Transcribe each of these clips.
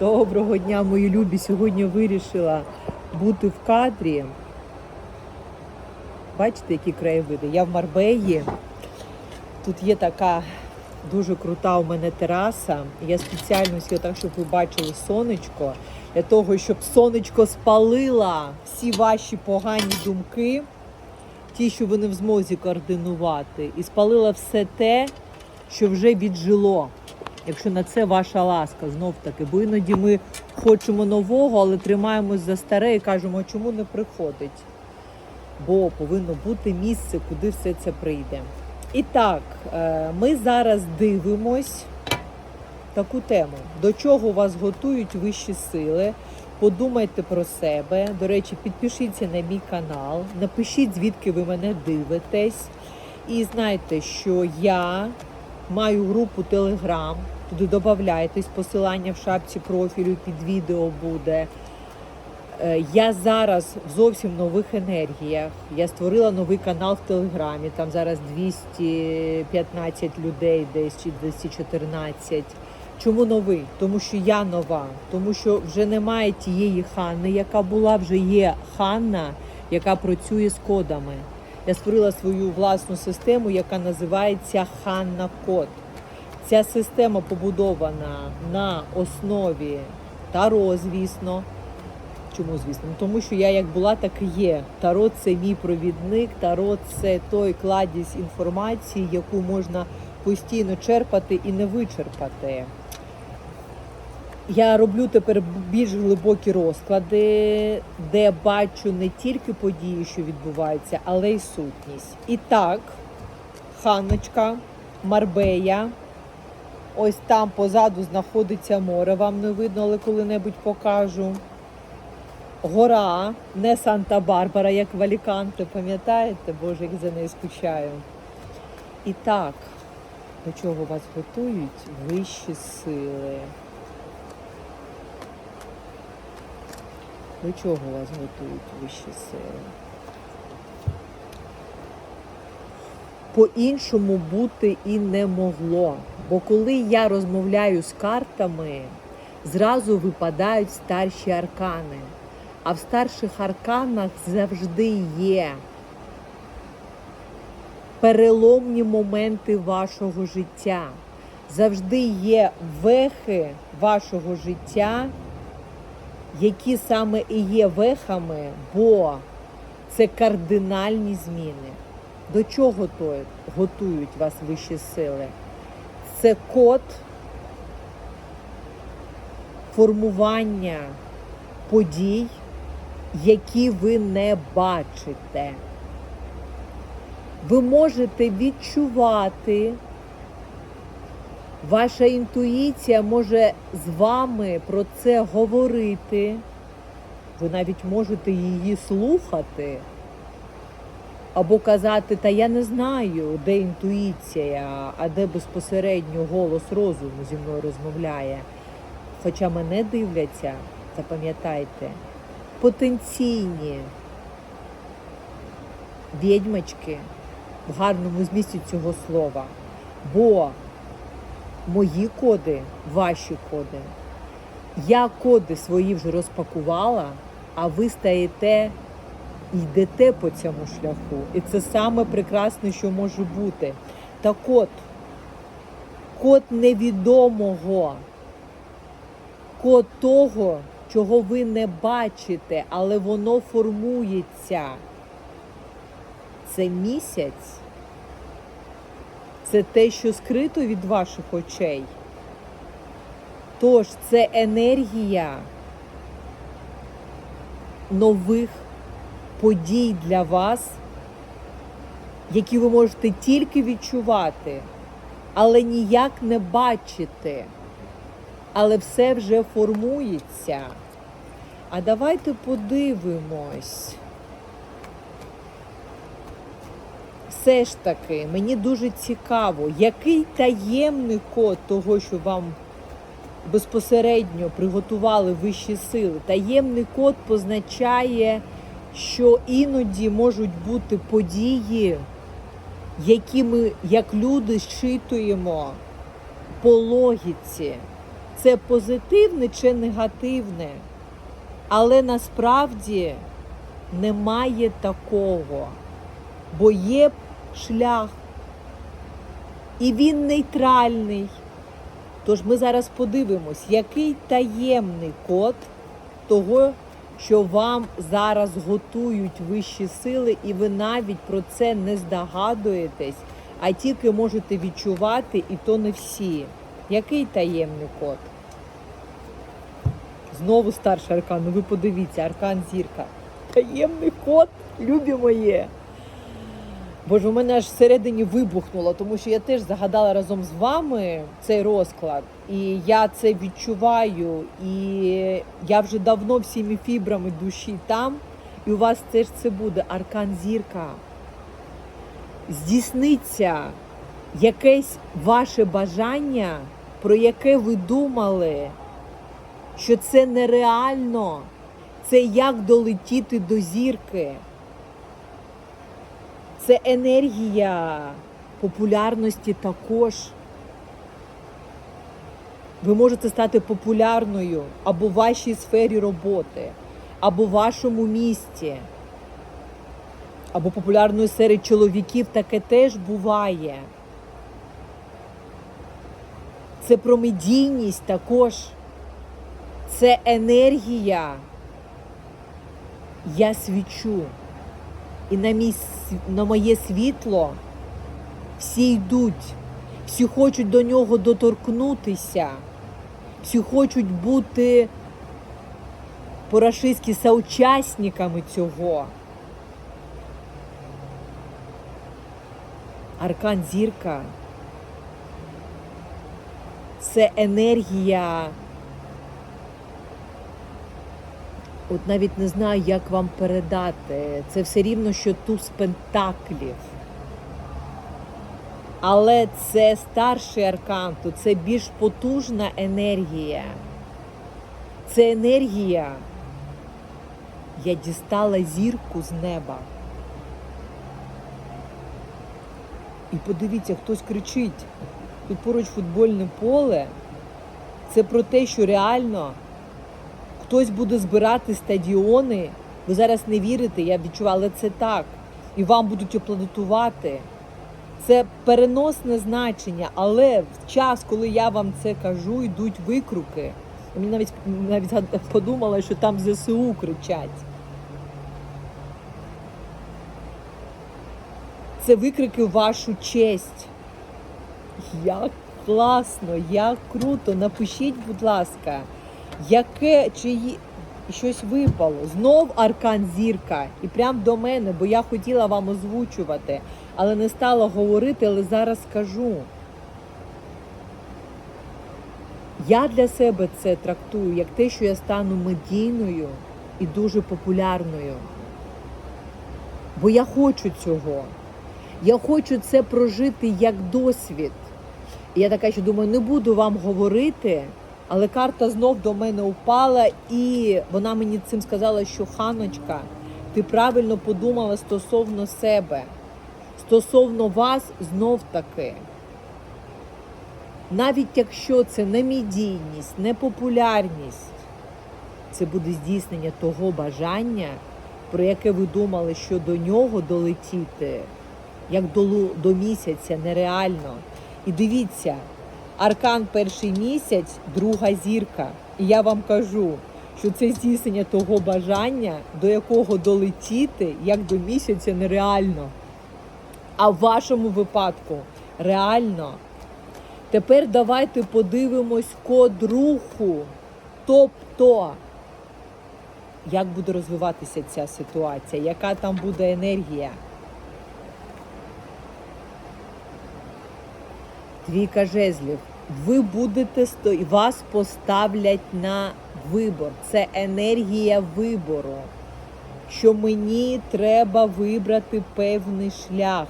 Доброго дня, мої любі. Сьогодні вирішила бути в кадрі. Бачите, які краєвиди? Я в Марбеї. Тут є така дуже крута у мене тераса. Я спеціально сіла так, щоб ви бачили сонечко, для того, щоб сонечко спалило всі ваші погані думки, ті, що ви не в змозі координувати, і спалила все те, що вже віджило. Якщо на це ваша ласка, знов таки, бо іноді ми хочемо нового, але тримаємось за старе і кажемо, чому не приходить? Бо повинно бути місце, куди все це прийде. І так, е, ми зараз дивимось таку тему, до чого вас готують вищі сили. Подумайте про себе. До речі, підпишіться на мій канал, напишіть, звідки ви мене дивитесь. І знайте, що я маю групу Telegram, туди додавайтесь, посилання в шапці профілю під відео буде. Е, Я зараз в зовсім нових енергіях. Я створила новий канал в Телеграмі. Там зараз 215 людей, десь чи 214. Чому новий? Тому що я нова, тому що вже немає тієї Ханни, яка була, вже є Ханна, яка працює з кодами. Я створила свою власну систему, яка називається Ханна Код. Ця система побудована на основі Таро, звісно. Чому, звісно? Ну, Тому що я як була, так і є. Таро це мій провідник, таро це той кладість інформації, яку можна постійно черпати і не вичерпати. Я роблю тепер більш глибокі розклади, де бачу не тільки події, що відбуваються, але й сутність. І так, Ханночка, Марбея. Ось там позаду знаходиться море. Вам не видно, але коли-небудь покажу. Гора, не Санта-Барбара, як в пам'ятаєте? Боже, як за нею скучаю. І так, до чого вас готують вищі сили. До чого вас готують вищі сили? По-іншому бути і не могло. Бо коли я розмовляю з картами, зразу випадають старші аркани. А в старших арканах завжди є переломні моменти вашого життя. Завжди є вехи вашого життя, які саме і є вехами, бо це кардинальні зміни. До чого то готують вас вищі сили? Це код формування подій, які ви не бачите. Ви можете відчувати, ваша інтуїція може з вами про це говорити. Ви навіть можете її слухати. Або казати, та я не знаю, де інтуїція, а де безпосередньо голос розуму зі мною розмовляє. Хоча мене дивляться, запам'ятайте, потенційні відьмачки в гарному змісті цього слова. Бо мої коди, ваші коди, я коди свої вже розпакувала, а ви стаєте йдете по цьому шляху. І це саме прекрасне, що може бути. Так от, код невідомого, код того, чого ви не бачите, але воно формується. Це місяць, це те, що скрито від ваших очей. Тож це енергія нових подій для вас, які ви можете тільки відчувати, але ніяк не бачити. Але все вже формується. А давайте подивимось. Все ж таки, мені дуже цікаво, який таємний код того, що вам безпосередньо приготували вищі сили. Таємний код позначає, що іноді можуть бути події, які ми, як люди, щитуємо по логіці. це позитивне чи негативне. Але насправді немає такого, бо є шлях, і він нейтральний. Тож ми зараз подивимось, який таємний код того, що вам зараз готують вищі сили, і ви навіть про це не здогадуєтесь, а тільки можете відчувати, і то не всі. Який таємний код? Знову старший аркан. Ну ви подивіться, аркан зірка. Таємний код, любі моє. Боже, у мене аж всередині вибухнуло, тому що я теж загадала разом з вами цей розклад. І я це відчуваю. І я вже давно всіми фібрами душі там. І у вас теж це буде аркан зірка. Здійсниться якесь ваше бажання, про яке ви думали, що це нереально. Це як долетіти до зірки. Це енергія популярності також. Ви можете стати популярною або в вашій сфері роботи, або в вашому місті, або популярною серед чоловіків таке теж буває. Це про медійність також. Це енергія. Я свічу. І на, мій, на моє світло всі йдуть, всі хочуть до нього доторкнутися, всі хочуть бути по-рашистськи соучасниками цього. Аркан зірка це енергія. От навіть не знаю, як вам передати. Це все рівно, що туз пентаклів. Але це старший аркан, то це більш потужна енергія. Це енергія. Я дістала зірку з неба. І подивіться, хтось кричить. Тут поруч футбольне поле. Це про те, що реально хтось буде збирати стадіони. Ви зараз не вірите, я відчуваю, але це так. І вам будуть аплодитувати. Це переносне значення, але в час, коли я вам це кажу, йдуть викруки. Мені навіть навіть подумала, що там ЗСУ кричать. Це викрики вашу честь. Як класно, як круто. Напишіть, будь ласка, яке чи є- щось випало. Знов аркан зірка. І прям до мене, бо я хотіла вам озвучувати, але не стала говорити, але зараз скажу. Я для себе це трактую як те, що я стану медійною і дуже популярною. Бо я хочу цього. Я хочу це прожити як досвід. І я така, що думаю, не буду вам говорити, але карта знов до мене упала, і вона мені цим сказала, що ханочка, ти правильно подумала стосовно себе, стосовно вас знов таки. Навіть якщо це не медійність, не популярність, це буде здійснення того бажання, про яке ви думали, що до нього долетіти, як до, до місяця, нереально. І дивіться, аркан перший місяць, друга зірка. І я вам кажу, що це здійснення того бажання, до якого долетіти, як до місяця, нереально. А в вашому випадку реально. Тепер давайте подивимось код руху. Тобто, як буде розвиватися ця ситуація, яка там буде енергія. Трійка жезлів. Ви будете сто... вас поставлять на вибор. Це енергія вибору. Що мені треба вибрати певний шлях.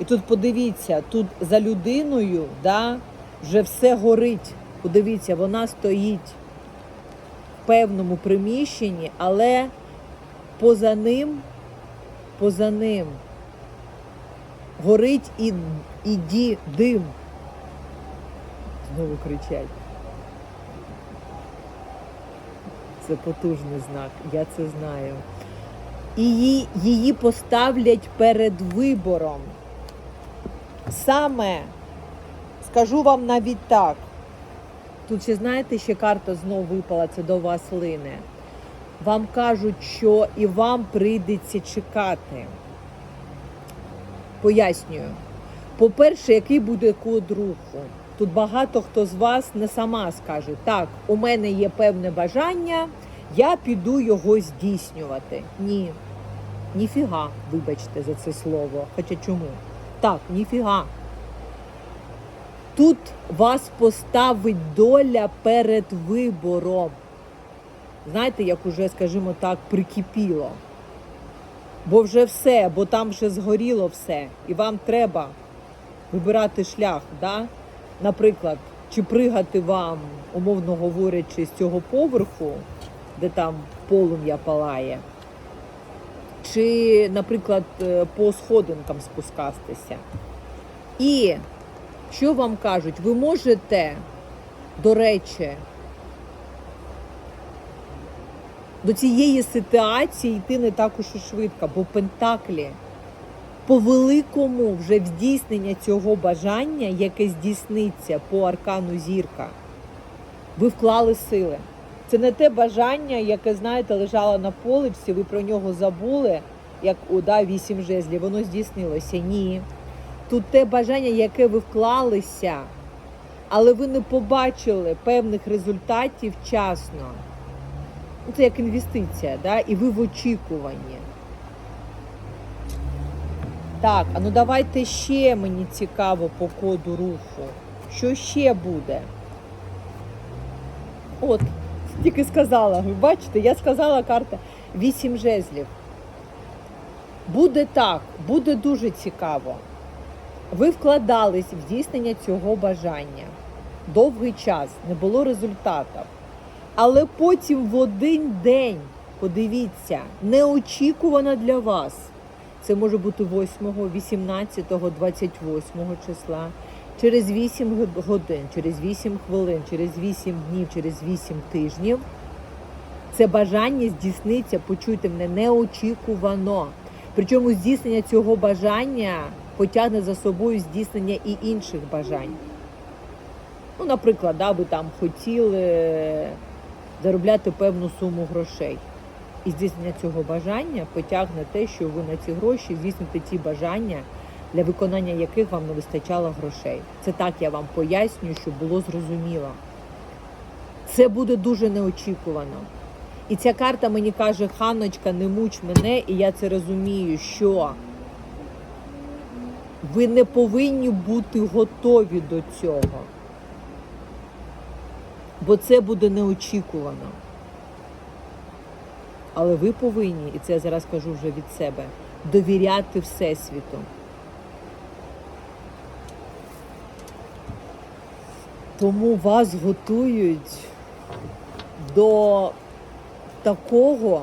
І тут подивіться, тут за людиною да, вже все горить. Подивіться, вона стоїть в певному приміщенні, але поза ним, поза ним горить і, і ді, дим. знову кричать. Це потужний знак, я це знаю. І її, її поставлять перед вибором. Саме, скажу вам навіть так. Тут ще знаєте, ще карта знов випала, це до вас лине. Вам кажуть, що і вам прийдеться чекати. Пояснюю. По-перше, який буде код руху? Тут багато хто з вас не сама скаже, так, у мене є певне бажання, я піду його здійснювати. Ні. Ніфіга, вибачте за це слово. Хоча чому? Так, ніфіга. Тут вас поставить доля перед вибором. Знаєте, як уже, скажімо так, прикипіло. Бо вже все, бо там вже згоріло все. І вам треба вибирати шлях. Да? Наприклад, чи пригати вам, умовно говорячи, з цього поверху, де там полум'я палає, чи, наприклад, е, по сходинкам спускатися. І що вам кажуть? Ви можете, до речі, до цієї ситуації йти не так уж і швидко, бо Пентаклі по великому вже здійснення цього бажання, яке здійсниться по аркану зірка, ви вклали сили. Це не те бажання, яке, знаєте, лежало на полипсі, ви про нього забули, як да, вісім жезлів, воно здійснилося. Ні. Тут те бажання, яке ви вклалися, але ви не побачили певних результатів вчасно. Ну, Це як інвестиція, да? і ви в очікуванні. Так, а ну давайте ще мені цікаво по коду руху. Що ще буде? От, тільки сказала, ви бачите, я сказала карта вісім жезлів. Буде так, буде дуже цікаво. Ви вкладались в здійснення цього бажання. Довгий час, не було результатів. Але потім в один день, подивіться, неочікувано для вас. Це може бути 8, 18, 28 числа, через 8 годин, через 8 хвилин, через 8 днів, через 8 тижнів. Це бажання здійсниться, почуйте мене, неочікувано. Причому здійснення цього бажання потягне за собою здійснення і інших бажань. Ну, наприклад, да, ви там хотіли заробляти певну суму грошей. І здійснення цього бажання потягне те, що ви на ці гроші здійсните ті бажання, для виконання яких вам не вистачало грошей. Це так я вам пояснюю, щоб було зрозуміло. Це буде дуже неочікувано. І ця карта мені каже, Ханночка, не муч мене, і я це розумію, що ви не повинні бути готові до цього. Бо це буде неочікувано. Але ви повинні, і це я зараз кажу вже від себе, довіряти Всесвіту. Тому вас готують до такого,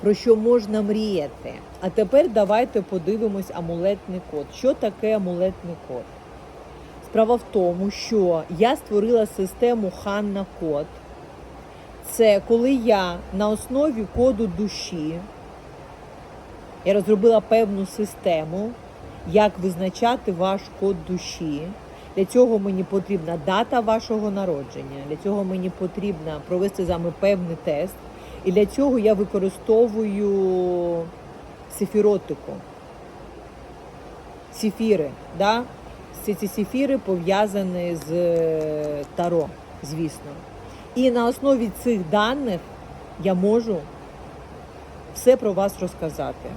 про що можна мріяти. А тепер давайте подивимось амулетний код. Що таке амулетний код? Справа в тому, що я створила систему Ханна Код. Це коли я на основі коду душі я розробила певну систему, як визначати ваш код душі. Для цього мені потрібна дата вашого народження, для цього мені потрібно провести з вами певний тест. І для цього я використовую сефіротику. Сефіри. Да? Всі ці сефіри пов'язані з е, Таро, звісно. І на основі цих даних я можу все про вас розказати.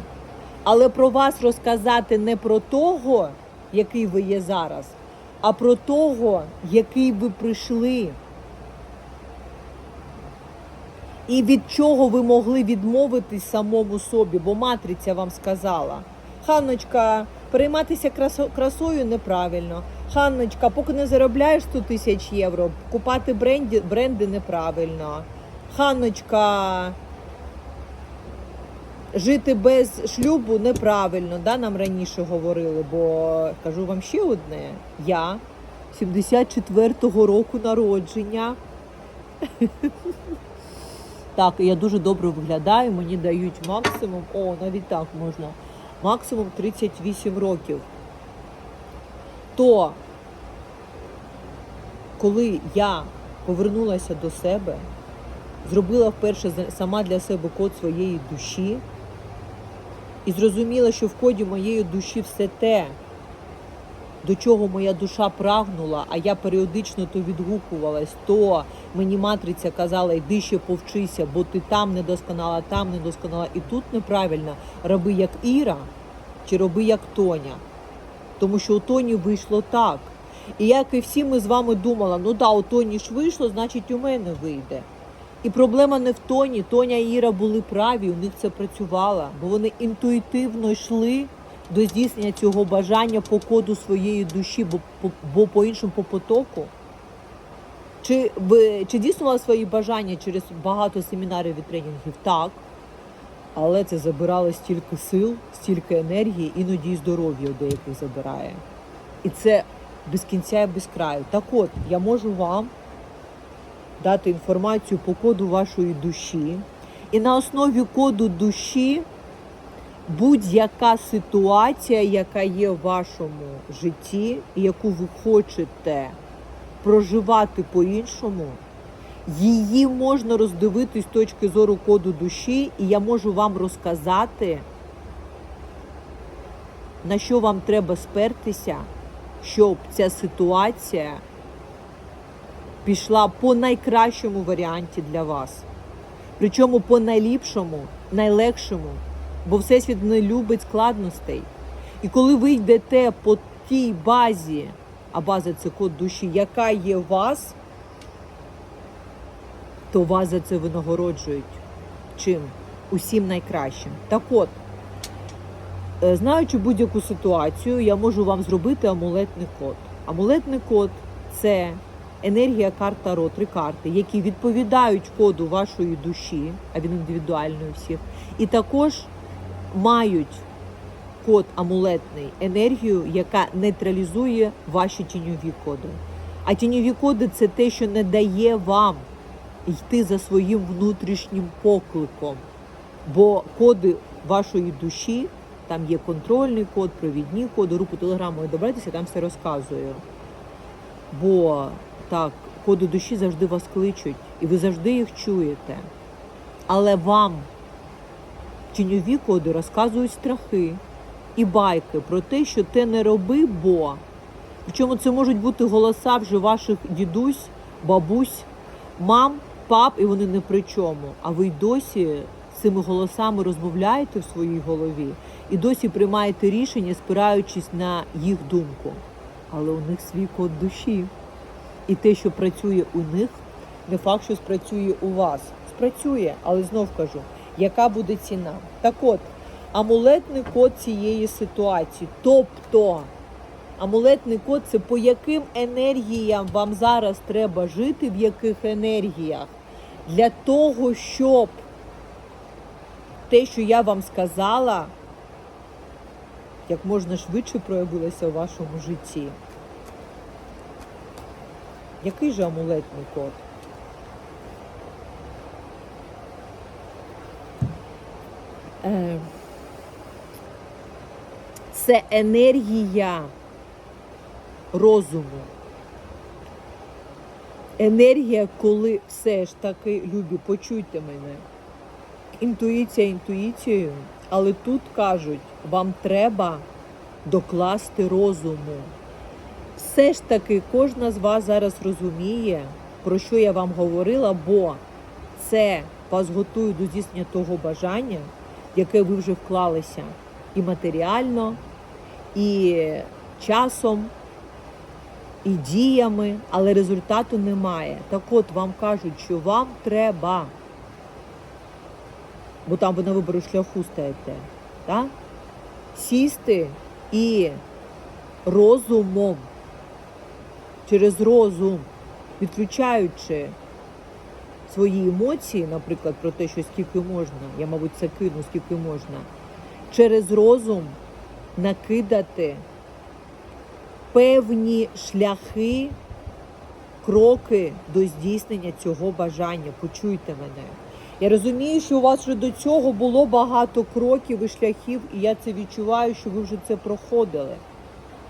Але про вас розказати не про того, який ви є зараз, а про того, який ви прийшли. І від чого ви могли відмовитись самому собі, бо матриця вам сказала. Ханночка, перейматися красою неправильно. Ханночка, поки не заробляєш 100 тисяч євро, купати бренді, бренди неправильно. Ханночка, жити без шлюбу неправильно, да, нам раніше говорили, бо кажу вам ще одне. Я 74-го року народження. Так, я дуже добре виглядаю, мені дають максимум, о, навіть так можна, максимум 38 років. То, коли я повернулася до себе, зробила вперше сама для себе код своєї душі і зрозуміла, що в коді моєї душі все те, до чого моя душа прагнула, а я періодично то відгукувалась, то мені матриця казала, йди ще повчися, бо ти там недосконала, там недосконала, і тут неправильно. Роби як Іра чи роби як Тоня. Тому що у Тоні вийшло так. І як і всі ми з вами думали, ну да, у Тоні ж вийшло, значить у мене вийде. І проблема не в Тоні. Тоня і Іра були праві, у них це працювало, бо вони інтуїтивно йшли до здійснення цього бажання по коду своєї душі, бо, по- бо по-іншому по потоку. Чи, ви, чи дійснували свої бажання через багато семінарів і тренінгів? Так. Але це забирало стільки сил, стільки енергії, іноді і здоров'я у деяких забирає. І це без кінця і без краю. Так от, я можу вам дати інформацію по коду вашої душі. І на основі коду душі будь-яка ситуація, яка є в вашому житті, яку ви хочете проживати по-іншому, її можна роздивити з точки зору коду душі, і я можу вам розказати, на що вам треба спертися, щоб ця ситуація пішла по найкращому варіанті для вас. Причому по найліпшому, найлегшому, бо Всесвіт не любить складностей. І коли ви йдете по тій базі, а база це код душі, яка є у вас, то вас за це винагороджують. Чим? Усім найкращим. Так от, е, знаючи будь-яку ситуацію, я можу вам зробити амулетний код. Амулетний код це енергія карт Таро, три карти, які відповідають коду вашої душі, а він індивідуальний у всіх, і також мають код амулетний енергію, яка нейтралізує ваші тіньові коди. А тіньові коди це те, що не дає вам йти за своїм внутрішнім покликом. Бо коди вашої душі, там є контрольний код, провідні коди, руку телеграму добратися, там все розказую. Бо так, коди душі завжди вас кличуть, і ви завжди їх чуєте. Але вам тіньові коди розказують страхи і байки про те, що те не роби, бо. Причому це можуть бути голоса вже ваших дідусь, бабусь, мам, пап, і вони не при чому. А ви й досі цими голосами розмовляєте в своїй голові і досі приймаєте рішення, спираючись на їх думку. Але у них свій код душі. І те, що працює у них, не факт, що спрацює у вас. Спрацює, але знов кажу, яка буде ціна. Так от, амулетний код цієї ситуації. Тобто, амулетний код це по яким енергіям вам зараз треба жити, в яких енергіях, для того, щоб те, що я вам сказала, як можна швидше проявилося у вашому житті. Який же амулетний код? Це енергія розуму. Енергія, коли все ж таки, любі, почуйте мене. Інтуїція інтуїцією, але тут кажуть, вам треба докласти розуму. Все ж таки, кожна з вас зараз розуміє, про що я вам говорила, бо це вас готує до здійснення того бажання, яке ви вже вклалися і матеріально, і часом, і діями, але результату немає. Так от вам кажуть, що вам треба, бо там ви на вибору шляху стаєте, так? сісти і розумом, через розум, відключаючи свої емоції, наприклад, про те, що скільки можна, я, мабуть, це кину, скільки можна, через розум накидати певні шляхи, кроки до здійснення цього бажання. Почуйте мене. Я розумію, що у вас вже до цього було багато кроків і шляхів, і я це відчуваю, що ви вже це проходили.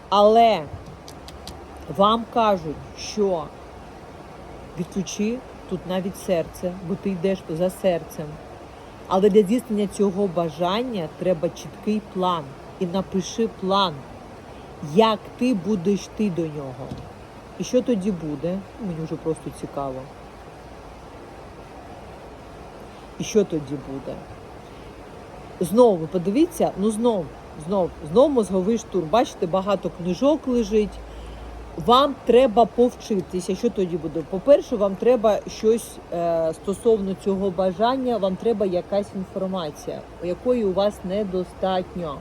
Але вам кажуть, що відключи тут навіть серце, бо ти йдеш за серцем. Але для здійснення цього бажання треба чіткий план. І напиши план, як ти будеш йти до нього. І що тоді буде? Мені вже просто цікаво. І що тоді буде? Знову подивіться, ну знов, знов, знов мозговий штурм. Бачите, багато книжок лежить. Вам треба повчитися. Що тоді буде? По-перше, вам треба щось е, стосовно цього бажання, вам треба якась інформація, якої у вас недостатньо.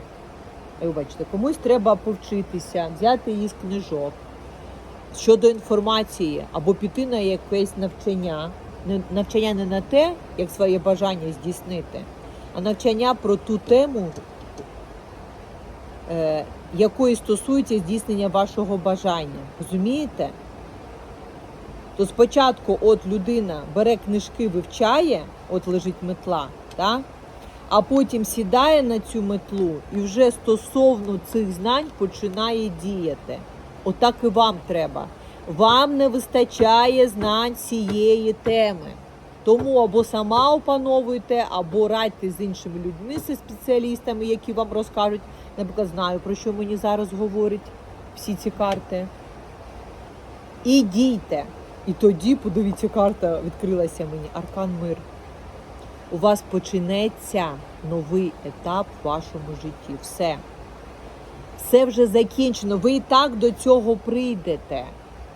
Ви бачите, комусь треба повчитися, взяти її з книжок щодо інформації або піти на якесь навчання. Навчання не на те, як своє бажання здійснити, а навчання про ту тему, е, якої стосується здійснення вашого бажання. Розумієте? То спочатку от людина бере книжки, вивчає, от лежить метла, так? а потім сідає на цю метлу і вже стосовно цих знань починає діяти. Отак і вам треба. Вам не вистачає знань цієї теми. Тому або сама опановуйте, або радьте з іншими людьми, зі спеціалістами, які вам розкажуть. Наприклад, знаю, про що мені зараз говорять всі ці карти. І дійте. І тоді, подивіться, карта відкрилася мені. Аркан мир. У вас почнеться новий етап в вашому житті. Все. Все вже закінчено. Ви і так до цього прийдете.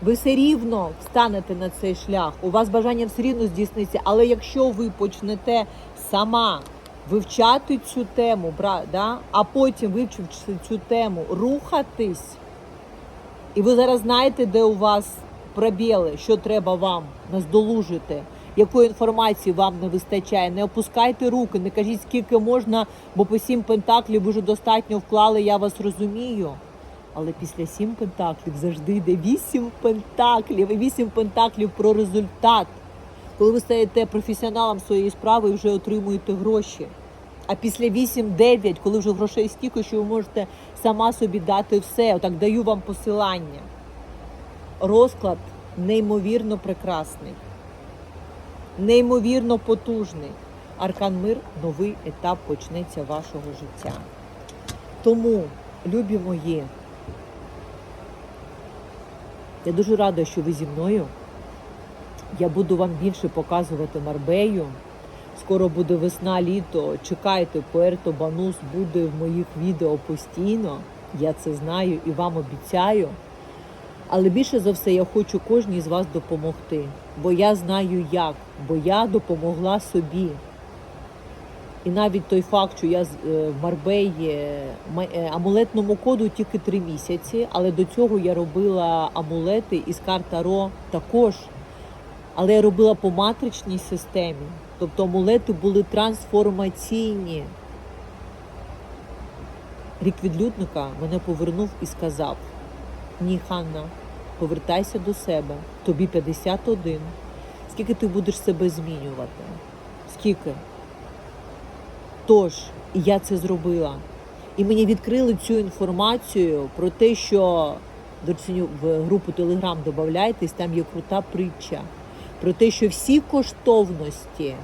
Ви все рівно встанете на цей шлях. У вас бажання все рівно здійсниться. Але якщо ви почнете сама вивчати цю тему, да, а потім вивчивши цю тему, рухатись, і ви зараз знаєте, де у вас пробіли, що треба вам наздолужити, якої інформації вам не вистачає. Не опускайте руки, не кажіть, скільки можна, бо по сім пентаклів ви вже достатньо вклали, я вас розумію. Але після сім пентаклів завжди йде вісім пентаклів. І вісім пентаклів про результат. Коли ви стаєте професіоналом своєї справи і вже отримуєте гроші. А після 8-9, коли вже грошей стільки, що ви можете сама собі дати все, отак даю вам посилання. Розклад неймовірно прекрасний, неймовірно потужний. Аркан Мир новий етап почнеться вашого життя. Тому, любі мої, я дуже рада, що ви зі мною. Я буду вам більше показувати Марбею. Скоро буде весна, літо. Чекайте, Пуерто Банус буде в моїх відео постійно. Я це знаю і вам обіцяю. Але більше за все я хочу кожній з вас допомогти, бо я знаю як, бо я допомогла собі. І навіть той факт, що я е, в Марбеї е, амулетному коду тільки три місяці, але до цього я робила амулети із карт Таро також. Але я робила по матричній системі. Тобто амулети були трансформаційні. Рік відлюдника мене повернув і сказав: Ні, Ханна, повертайся до себе. Тобі 51. Скільки ти будеш себе змінювати? Скільки? Тож, і я це зробила. І мені відкрили цю інформацію про те, що до в групу Телеграм додавайтесь, там є крута притча про те, що всі коштовності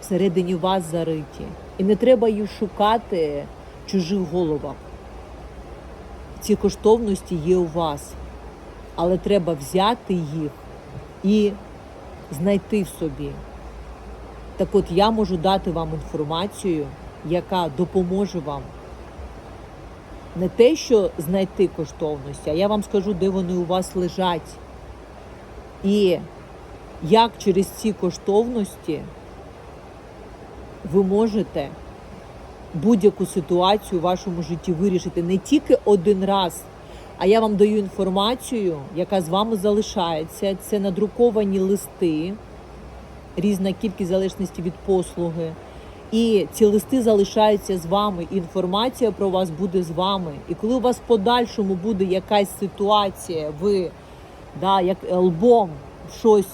всередині вас зариті. І не треба їх шукати в чужих головах. Ці коштовності є у вас, але треба взяти їх і знайти в собі. Так от я можу дати вам інформацію, яка допоможе вам не те, що знайти коштовності, а я вам скажу, де вони у вас лежать. І як через ці коштовності ви можете будь-яку ситуацію в вашому житті вирішити не тільки один раз, а я вам даю інформацію, яка з вами залишається. Це надруковані листи, різна кількість залежності від послуги. І ці листи залишаються з вами, інформація про вас буде з вами. І коли у вас в подальшому буде якась ситуація, ви да, як лбом щось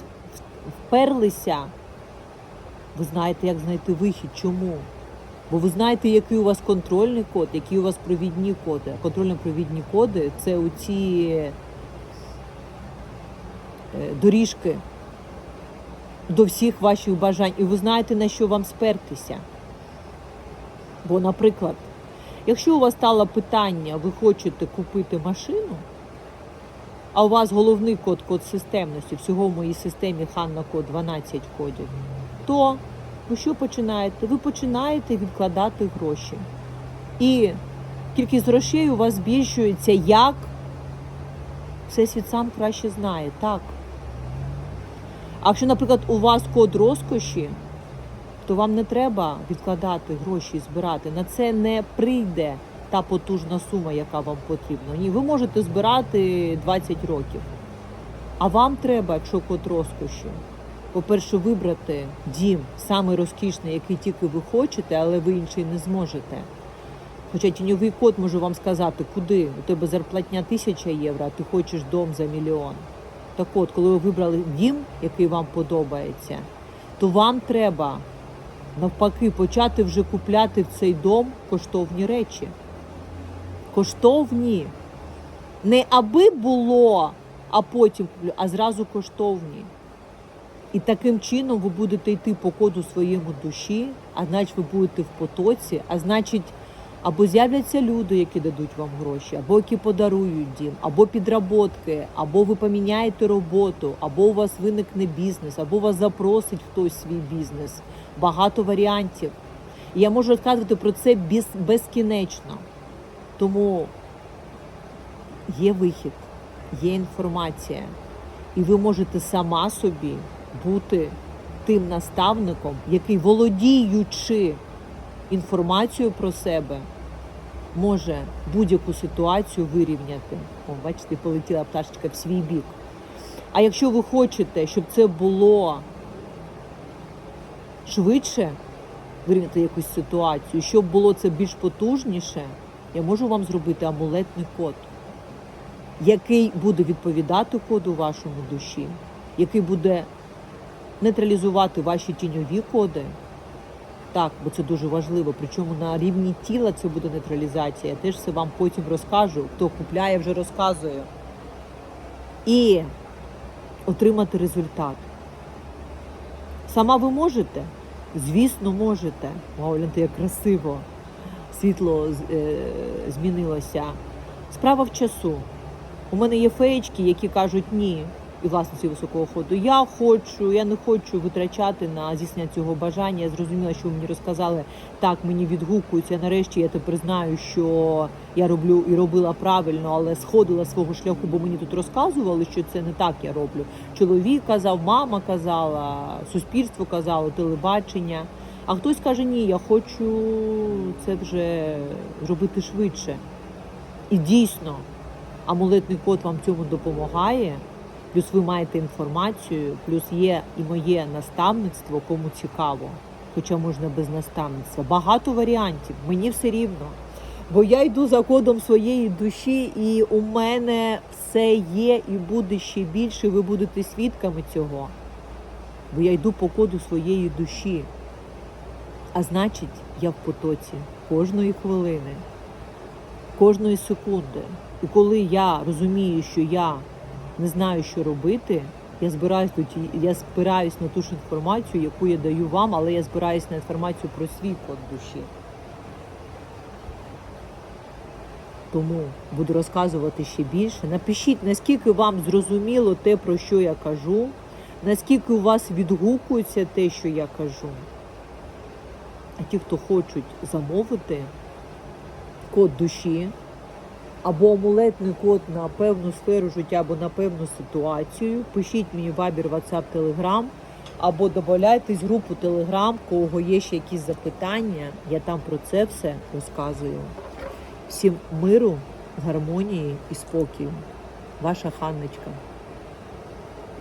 вперлися, ви знаєте, як знайти вихід. Чому? Бо ви знаєте, який у вас контрольний код, які у вас провідні коди. Контрольно-провідні коди це оці е, доріжки до всіх ваших бажань. І ви знаєте, на що вам спертися. Бо, наприклад, якщо у вас стало питання, ви хочете купити машину, а у вас головний код код системності, всього в моїй системі Ханна код 12 кодів, то ви що починаєте? Ви починаєте відкладати гроші. І кількість грошей у вас збільшується як Всесвіт сам краще знає, так. А якщо, наприклад, у вас код розкоші, то вам не треба відкладати гроші і збирати. На це не прийде та потужна сума, яка вам потрібна. Ні, ви можете збирати 20 років. А вам треба, якщо код розкоші, по-перше, вибрати дім самий розкішний, який тільки ви хочете, але ви інший не зможете. Хоча тіньовий код може вам сказати, куди у тебе зарплатня тисяча євро, а ти хочеш дом за мільйон. Так от, коли ви вибрали дім, який вам подобається, то вам треба навпаки почати вже купляти в цей дом коштовні речі. Коштовні. Не аби було, а потім куплю, а зразу коштовні. І таким чином ви будете йти по коду своєму душі, а значить ви будете в потоці, а значить, або з'являться люди, які дадуть вам гроші, або які подарують дім, або підработки, або ви поміняєте роботу, або у вас виникне бізнес, або вас запросить хтось свій бізнес. Багато варіантів. І я можу розказувати про це без, безкінечно. Тому є вихід, є інформація, і ви можете сама собі бути тим наставником, який, володіючи інформацією про себе, може будь-яку ситуацію вирівняти. О, бачите, полетіла пташечка в свій бік. А якщо ви хочете, щоб це було швидше, вирівняти якусь ситуацію, щоб було це більш потужніше, я можу вам зробити амулетний код, який буде відповідати коду вашому душі, який буде нейтралізувати ваші тіньові коди. Так, бо це дуже важливо. Причому на рівні тіла це буде нейтралізація. Я теж це вам потім розкажу. Хто купляє, вже розказую. І отримати результат. Сама ви можете? Звісно, можете. Вау, як красиво. Світло е, змінилося. Справа в часу. У мене є феєчки, які кажуть ні, і власниці високого ходу. Я хочу, я не хочу витрачати на здійснення цього бажання. Я зрозуміла, що ви мені розказали. Так, мені відгукується. Нарешті я тепер знаю, що я роблю і робила правильно, але сходила свого шляху, бо мені тут розказували, що це не так я роблю. Чоловік казав, мама казала, суспільство казало, телебачення. А хтось каже, ні, я хочу це вже робити швидше. І дійсно, амулетний код вам цьому допомагає. Плюс ви маєте інформацію, плюс є і моє наставництво, кому цікаво, хоча можна без наставництва. Багато варіантів, мені все рівно. Бо я йду за кодом своєї душі, і у мене все є і буде ще більше. Ви будете свідками цього. Бо я йду по коду своєї душі. А значить, я в потоці кожної хвилини, кожної секунди. І коли я розумію, що я не знаю, що робити, я збираюсь до я спираюсь на ту ж інформацію, яку я даю вам, але я збираюсь на інформацію про свій код душі. Тому буду розказувати ще більше. Напишіть, наскільки вам зрозуміло те, про що я кажу, наскільки у вас відгукується те, що я кажу. Ті, хто хочуть замовити код душі або амулетний код на певну сферу життя або на певну ситуацію, пишіть мені Viber, WhatsApp, Telegram, або додайтесь в групу Telegram, кого є ще якісь запитання. Я там про це все розказую. Всім миру, гармонії і спокою. Ваша Ханночка.